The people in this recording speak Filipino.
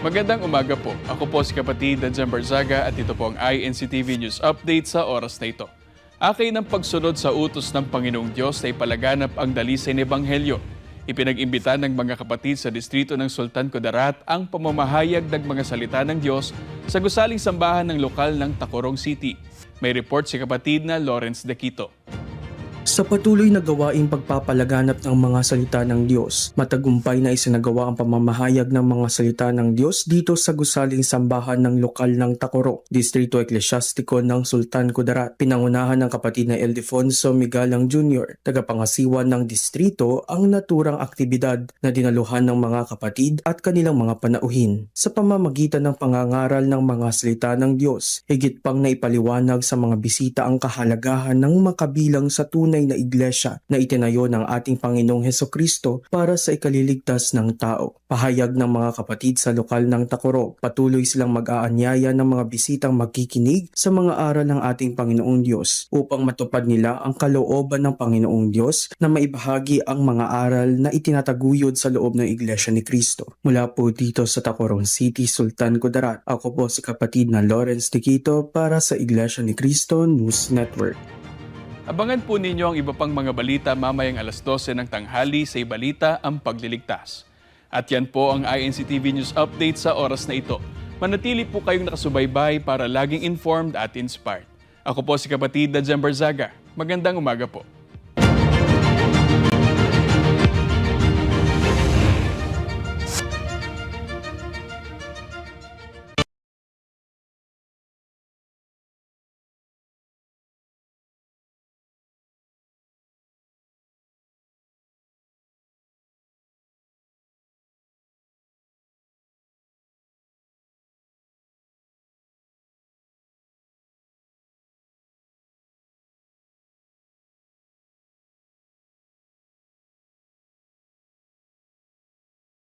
Magandang umaga po. Ako po si kapatid Danjan Barzaga at ito po ang INCTV News Update sa oras na ito. Akin ang pagsunod sa utos ng Panginoong Diyos ay palaganap ang dalisay ng Ebanghelyo. Ipinag-imbita ng mga kapatid sa distrito ng Sultan Kudarat ang pamamahayag ng mga salita ng Diyos sa gusaling sambahan ng lokal ng Tacorong City. May report si kapatid na Lawrence De Quito. Sa patuloy na gawaing pagpapalaganap ng mga salita ng Diyos, matagumpay na isinagawa ang pamamahayag ng mga salita ng Diyos dito sa gusaling sambahan ng lokal ng Takoro, Distrito Eklesyastiko ng Sultan Kudarat. Pinangunahan ng kapatid na Eldefonso Migalang Jr., tagapangasiwa ng distrito ang naturang aktibidad na dinaluhan ng mga kapatid at kanilang mga panauhin. Sa pamamagitan ng pangangaral ng mga salita ng Diyos, higit pang naipaliwanag sa mga bisita ang kahalagahan ng makabilang sa tunay na iglesia na itinayo ng ating Panginoong Heso Kristo para sa ikaliligtas ng tao. Pahayag ng mga kapatid sa lokal ng Takoro, patuloy silang mag-aanyaya ng mga bisitang magkikinig sa mga aral ng ating Panginoong Diyos upang matupad nila ang kalooban ng Panginoong Diyos na maibahagi ang mga aral na itinataguyod sa loob ng iglesia ni Kristo. Mula po dito sa Tacorong City, Sultan Kudarat, ako po si kapatid na Lawrence Tiquito para sa Iglesia ni Cristo News Network. Abangan po ninyo ang iba pang mga balita mamayang alas 12 ng tanghali sa Ibalita ang Pagliligtas. At yan po ang INCTV News Update sa oras na ito. Manatili po kayong nakasubaybay para laging informed at inspired. Ako po si kapatid Dadjan Barzaga. Magandang umaga po.